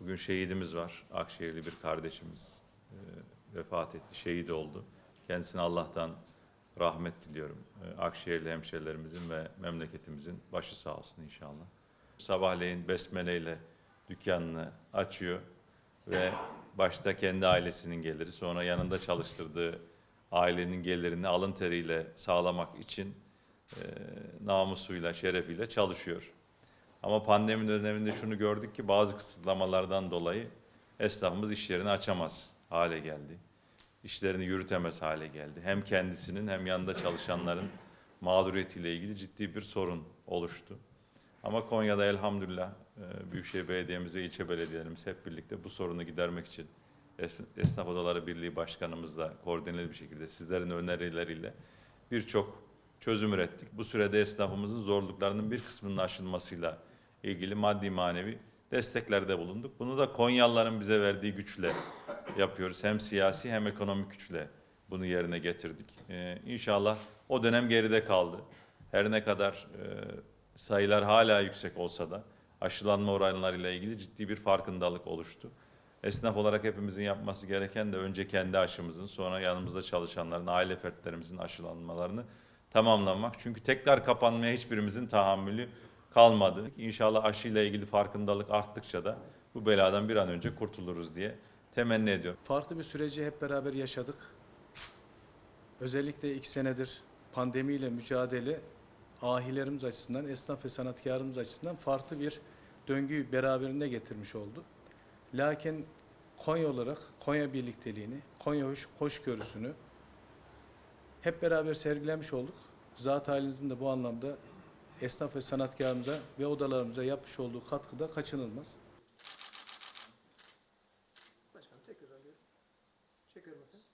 Bugün şehidimiz var. Akşehirli bir kardeşimiz e, vefat etti, şehit oldu. Kendisine Allah'tan rahmet diliyorum. E, Akşehirli hemşerilerimizin ve memleketimizin başı sağ olsun inşallah. Sabahleyin besmeleyle dükkanını açıyor ve başta kendi ailesinin geliri, sonra yanında çalıştırdığı ailenin gelirini alın teriyle sağlamak için e, namusuyla, şerefiyle çalışıyor. Ama pandemi döneminde şunu gördük ki bazı kısıtlamalardan dolayı esnafımız işlerini açamaz hale geldi. İşlerini yürütemez hale geldi. Hem kendisinin hem yanında çalışanların mağduriyetiyle ilgili ciddi bir sorun oluştu. Ama Konya'da elhamdülillah e, Büyükşehir Belediye'miz ve ilçe belediyelerimiz hep birlikte bu sorunu gidermek için Es- Esnaf Odaları Birliği Başkanımızla koordineli bir şekilde sizlerin önerileriyle birçok çözüm ürettik. Bu sürede esnafımızın zorluklarının bir kısmının aşılmasıyla ilgili maddi manevi desteklerde bulunduk. Bunu da Konyalıların bize verdiği güçle yapıyoruz. Hem siyasi hem ekonomik güçle bunu yerine getirdik. Ee, inşallah o dönem geride kaldı. Her ne kadar e, sayılar hala yüksek olsa da aşılanma oranlarıyla ilgili ciddi bir farkındalık oluştu. Esnaf olarak hepimizin yapması gereken de önce kendi aşımızın, sonra yanımızda çalışanların, aile fertlerimizin aşılanmalarını tamamlamak. Çünkü tekrar kapanmaya hiçbirimizin tahammülü kalmadı. İnşallah aşıyla ilgili farkındalık arttıkça da bu beladan bir an önce kurtuluruz diye temenni ediyorum. Farklı bir süreci hep beraber yaşadık. Özellikle iki senedir pandemiyle mücadele ahilerimiz açısından, esnaf ve sanatkarımız açısından farklı bir döngüyü beraberinde getirmiş oldu. Lakin Konya olarak Konya birlikteliğini, Konya hoş, hoşgörüsünü hep beraber sergilemiş olduk. Zat halinizin de bu anlamda esnaf ve sanatkarımıza ve odalarımıza yapmış olduğu katkıda kaçınılmaz. Başkanım tekrar alıyorum. Çekiyorum efendim.